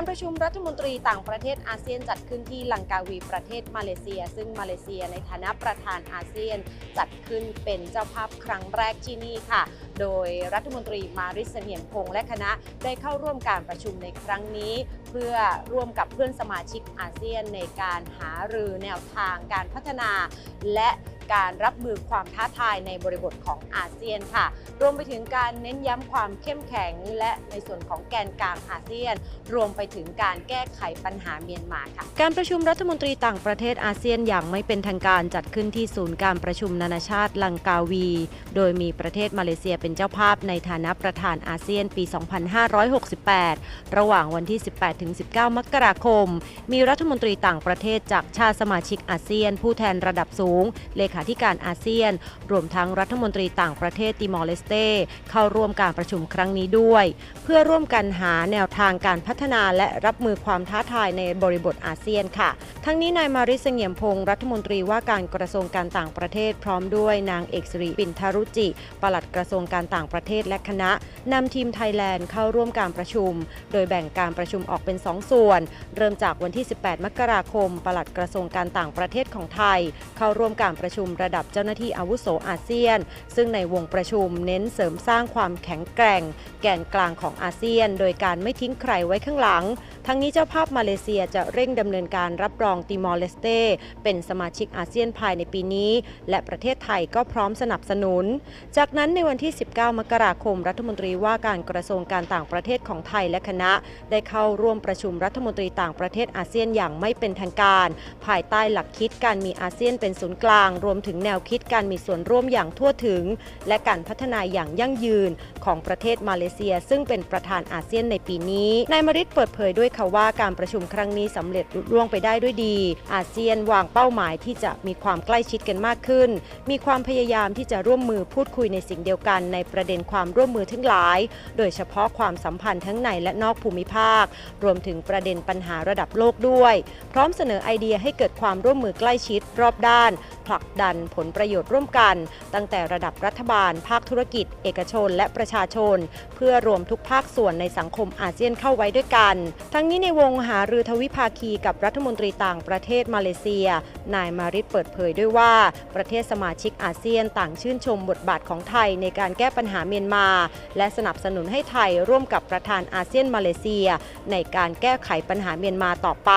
การประชุมรัฐมนตรีต่างประเทศอาเซียนจัดขึ้นที่ลังกาวีประเทศมาเลเซีย ซึ่งมาเลเซียในฐานะประธานอาเซียน จัดขึ้นเป็นเจ้าภาพครั้งแรกที่นี่ค่ะ โดยรัฐมนตรีมาริสเสงียมพงษ์และคณะได้เข้าร่วมการประชุมในครั้งนี้ เพื่อร่วมกับเพื่อนสมาชิกอาเซียนในการหารือแนวทางการพัฒนา และ การรับมือความท้าทายในบริบทของอาเซียนค่ะ รวมไปถึงการเน้นย้ำความเข้มแข็งและในส่วนของแกนกลางอาเซียน รวมไปถึงการแก้ไขปัญหาเมียนมาค่ะ การประชุมรัฐมนตรีต่างประเทศอาเซียนอย่างไม่เป็นทางการจัดขึ้นที่ศูนย์การประชุมนานาชาติลังกาวี โดยมีประเทศมาเลเซียเป็นเจ้าภาพในฐานะประธานอาเซียนปี 2568 ระหว่างวันที่ 18-19 มกราคม มีรัฐมนตรีต่างประเทศจากชาติสมาชิกอาเซียน ผู้แทนระดับสูง เลขาธิการอาเซียน รวมทั้งรัฐมนตรีต่างประเทศติมอร์เลสเตเข้าร่วมการประชุมครั้งนี้ด้วย เพื่อร่วมกันหาแนวทางการพัฒนาและรับมือความท้าทายในบริบทอาเซียนค่ะ ทั้งนี้นายมาริสเงียมพงศ์รัฐมนตรีว่าการกระทรวงการต่างประเทศพร้อมด้วยนางเอกสิริปินทารุจิ ปลัดกระทรวงการต่างประเทศและคณะนำทีมไทยแลนด์เข้าร่วมการประชุม โดยแบ่งการประชุมออกเป็น 2 ส่วน เริ่มจากวันที่ 18 มกราคม ปลัดกระทรวงการต่างประเทศของไทย เข้าร่วมการประชุมระดับเจ้าหน้าที่อาวุโสอาเซียน ซึ่งในวงประชุมเน้นเสริมสร้างความแข็งแกร่ง แกนกลางของอาเซียน โดยการไม่ทิ้งใครไว้ข้างหลัง ทั้งนี้เจ้าภาพมาเลเซียจะเร่งดำเนินการรับรองติมอร์เลสเตเป็นสมาชิกอาเซียนภายในปีนี้ และประเทศไทยก็พร้อมสนับสนุน จากนั้นในวันที่ 19 มกราคมรัฐมนตรีว่าการกระทรวงการต่างประเทศของไทยและคณะ ได้เข้าร่วมประชุมรัฐมนตรีต่างประเทศอาเซียนอย่างไม่เป็นทางการ ภายใต้หลักคิดการมีอาเซียนเป็นศูนย์กลางรวมมถึงแนวคิดการมีส่วนร่วมอย่างทั่วถึง และการพัฒนาอย่างยั่งยืนของประเทศมาเลเซีย ซึ่งเป็นประธานอาเซียนในปีนี้นายมริตเปิดเผยด้วยค่ะว่าการประชุมครั้งนี้สำเร็จลุล่วงไปได้ด้วยดี อาเซียนวางเป้าหมายที่จะมีความใกล้ชิดกันมากขึ้น มีความพยายามที่จะร่วมมือพูดคุยในสิ่งเดียวกันในประเด็นความร่วมมือทั้งหลาย โดยเฉพาะความสัมพันธ์ทั้งในและนอกภูมิภาค รวมถึงประเด็นปัญหาระดับโลกด้วย พร้อมเสนอไอเดียให้เกิดความร่วมมือใกล้ชิดรอบด้าน ผลักดันผลประโยชน์ร่วมกัน ตั้งแต่ระดับรัฐบาล ภาคธุรกิจ เอกชน และประชาชน เพื่อรวมทุกภาคส่วนในสังคมอาเซียนเข้าไว้ด้วยกัน ทั้งนี้ในวงหารือทวิภาคีกับรัฐมนตรีต่างประเทศมาเลเซีย นายมาริตเปิดเผยด้วยว่า ประเทศสมาชิกอาเซียนต่างชื่นชมบทบาทของไทยในการแก้ปัญหาเมียนมา และสนับสนุนให้ไทยร่วมกับประธานอาเซียนมาเลเซีย ในการแก้ไขปัญหาเมียนมาต่อไป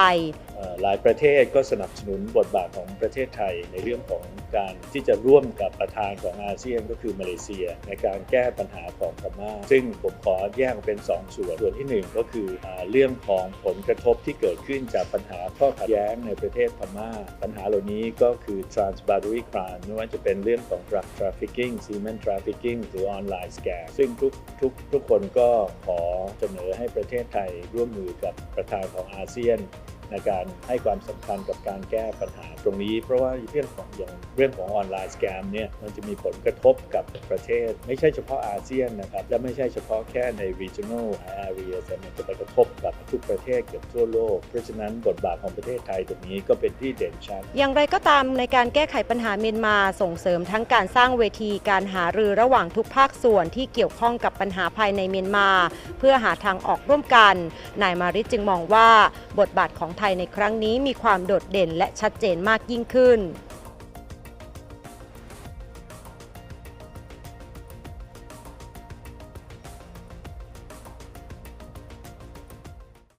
หลายประเทศก็สนับสนุนบทบาทของประเทศไทยในเรื่องของการที่จะร่วมกับประธานของอาเซียนก็คือมาเลเซีย ในการแก้ปัญหาของพม่าซึ่งผมขอแยกเป็น 2 ส่วนส่วนที่ 1 ก็คืออเรื่องของผลกระทบที่เกิดขึ้นจากปัญหาข้อขัดแย้งในประเทศพม่า ปัญหาเหล่านี้ก็คือ transboundary crime ไม่ว่าจะเป็นเรื่องของ drug trafficking semen trafficking หรือ online scam ซึ่งทุกทุกทุกคนก็ขอเสนอให้ประเทศไทยร่วมมือกับประธานของอาเซียน ในการให้ความสำคัญกับการแก้ปัญหาตรงนี้ เพราะว่าเรื่องของอย่างเรื่องของออนไลน์สแกมเนี่ยมันจะมีผลกระทบกับประเทศ ไม่ใช่เฉพาะอาเซียนนะครับและไม่ใช่เฉพาะแค่ใน regional area แต่มันจะไปกระทบกับทุกประเทศเกือบทั่วโลก เพราะฉะนั้นบทบาทของประเทศไทยตรงนี้ก็เป็นที่เด่นชัดอย่างไรก็ตามในการแก้ไขปัญหาเมียนมาส่งเสริมทั้งการสร้างเวทีการหารือระหว่างทุกภาคส่วนที่เกี่ยวข้องกับปัญหาภายในเมียนมา เพื่อหาทางออกร่วมกันนายมาริจึงมองว่าบทบาทของไทยในครั้งนี้มีความโดดเด่นและชัดเจนมากยิ่งขึ้น